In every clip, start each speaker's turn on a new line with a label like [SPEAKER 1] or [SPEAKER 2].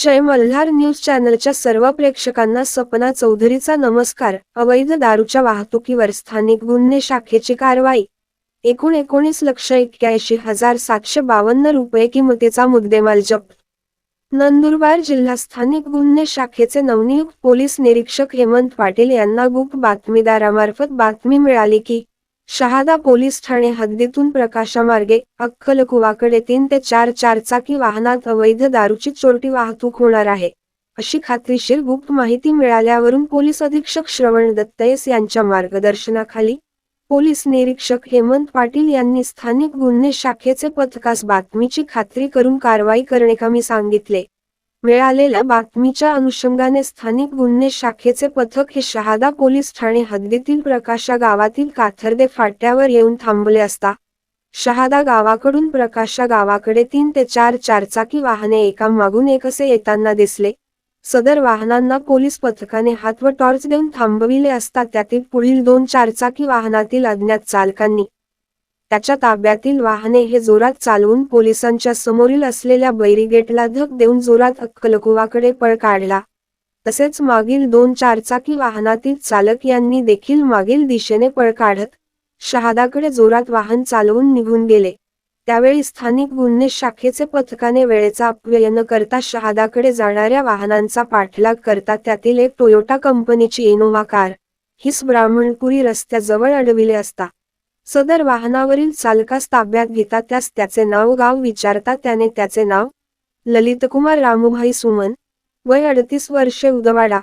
[SPEAKER 1] जय Malhar news चॅनलच्या सर्व प्रेक्षकांना सपना चौधरीचा नमस्कार. अवैध दारूच्या वाहतुकीवर स्थानिक गुन्हे शाखेची कारवाई. एकूण एकोणीस लक्ष एक्क्याऐंशी हजार सातशे बावन्न रुपये किमतीचा मुद्देमाल जप्त. नंदुरबार जिल्हा स्थानिक गुन्हे शाखेचे नवनियुक्त पोलीस निरीक्षक हेमंत पाटील यांना गुप्त बातमीदारामार्फत बातमी मिळाली की शहादा पोलीस ठाणे हद्दीतून प्रकाशामार्गे अक्कलकुवाकडे तीन ते चार चारचाकी वाहनात अवैध दारूची चोरटी वाहतूक होणार आहे. अशी खात्रीशीर गुप्त माहिती मिळाल्यावरून पोलीस अधीक्षक श्रवण दत्तयस यांच्या मार्गदर्शनाखाली पोलीस निरीक्षक हेमंत पाटील यांनी स्थानिक गुन्हे शाखेचे पथकास बातमीची खात्री करून कारवाई करणे कमी सांगितले. मिळालेल्या बातमीच्या अनुषंगाने स्थानिक गुन्हे शाखेचे पथक हे शहादा पोलीस ठाणे हद्दीतील प्रकाशा गावातील काथर्दे फाट्यावर येऊन थांबले असता शहादा गावाकडून प्रकाशा गावाकडे तीन ते चार चारचाकी वाहने एका मागून एक असे येताना दिसले. सदर वाहनांना पोलीस पथकाने हात व टॉर्च देऊन थांबविले असता त्यातील पुढील दोन चारचाकी वाहनातील अज्ञात चालकांनी त्याच्या ताब्यातील वाहने हे जोरात चालवून पोलिसांच्या समोरील असलेल्या बैरीगेटला धक देऊन जोरात अक्कलकुवाकडे पळ काढला. तसेच मागील दोन चारचाकी वाहनातील चालक यांनी देखील मागील दिशेने पळ काढत शहादाकडे जोरात वाहन चालवून निघून गेले. त्यावेळी स्थानिक गुन्हे शाखेचे पथकाने वेळेचा अपव्यय न करता शहादाकडे जाणाऱ्या वाहनांचा पाठलाग करता त्यातील एक टोयोटा कंपनीची इनोव्हा कार हिस ब्राह्मणपुरी रस्त्याजवळ अडविले असता. सदर वाहनावरील चालकास ताब्यात घेता त्यास त्याचे नाव गाव विचारता त्याने त्याचे नाव ललितकुमार रामूभाई सुमन वय अडतीस वर्षे उदवाडा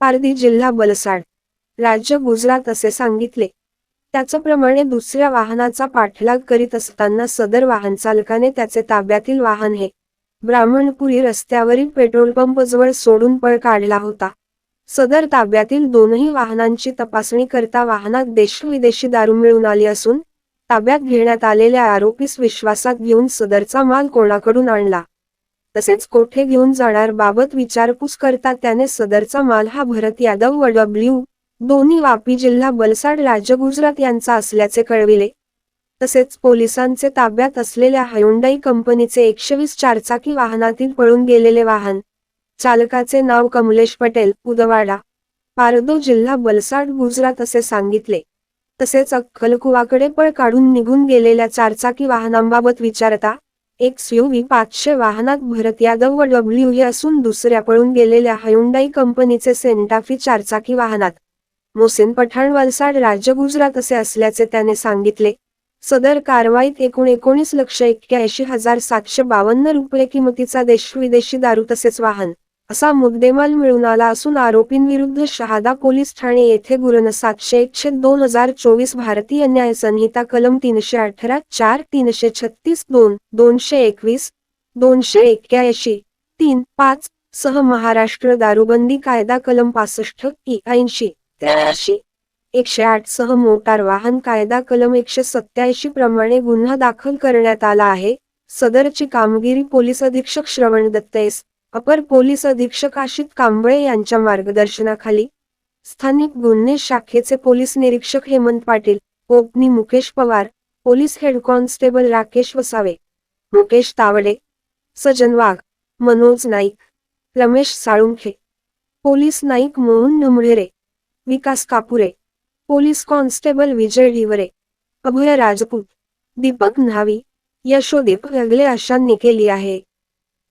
[SPEAKER 1] पारधी जिल्हा बलसाड राज्य गुजरात असे सांगितले. त्याचप्रमाणे दुसऱ्या वाहनाचा पाठलाग करीत असताना सदर वाहन चालकाने त्याचे ताब्यातील वाहन हे ब्राह्मणपुरी रस्त्यावरील पेट्रोल पंप जवळ सोडून पळ काढला होता. सदर ताब्यातील दोनही वाहनांची तपासणी करता वाहनात देशविदेशी दारू मिळून आली असून ताब्यात घेण्यात आलेल्या आरोपीस विश्वासात घेऊन सदरचा माल कोणाकडून आणला? तसेच कोठे घेऊन जाणार बाबत विचारपूस करता त्याने सदरचा माल हा भरत यादव व डब्ल्यू दोन्ही वापी जिल्हा बलसाड राज्य गुजरात यांचा असल्याचे कळविले. तसेच पोलिसांचे ताब्यात असलेल्या हयोंडाई कंपनीचे एकशे वीस चारचाकी वाहनातील पळून गेलेले वाहन चालकाचे नाव कमलेश पटेल उदवाडा. पारदो जिल्हा बलसाड गुजरात असे सांगितले. तसेच अक्कलकुवाकडे पळ काढून निघून गेलेल्या चारचाकी वाहनांबाबत विचारता एक व्ही पाचशे वाहनात भरत यादव व डब्ल्यू हे असून दुसऱ्या पळून गेलेल्या हायुंडाई कंपनीचे सेंटाफी चारचाकी वाहनात. मोसेन पठाण वलसाड राज्य गुजरात असे असल्याचे त्याने सांगितले. सदर कारवाईत एकूण एकोणीस लक्ष एक्क्याऐंशी हजार सातशे बावन्न रुपये किमतीचा देशविदेशी दारू तसेच वाहन असा मुद्देमाल मिळून आला असून आरोपींविरुद्ध शहादा पोलीस ठाणे येथे गुरण सातशे एकशे दोन हजार चोवीस भारतीय न्याय संहिता कलम तीनशे अठरा चार तीनशे छत्तीस दोन दोनशे एकवीस दोनशे एक्क्याऐंशी तीन पाच सह महाराष्ट्र दारूबंदी कायदा कलम पासष्ट ऐंशी त्र्याऐंशी एकशे आठ सह मोटार वाहन कायदा कलम एकशे सत्याऐंशी प्रमाणे गुन्हा दाखल करण्यात आला आहे. सदरची कामगिरी पोलीस अधीक्षक श्रवण दत्तेस अपर पोलीस अधीक्षक आशित कांबळे यांच्या मार्गदर्शनाखाली स्थानिक गुन्हे शाखेचे पोलीस निरीक्षक Hemant Patil कोपनी Mukesh Pawar police head constable Rakesh Vasave Mukesh Tawde Sajan Wagh Manoj Naik Ramesh Salunkhe police Naik Mohan Namdhere Vikas Kapure police constable Vijay Dhivare Abhay Rajput Deepak Nhavi Yashodeep Hegale अशांनी केली आहे.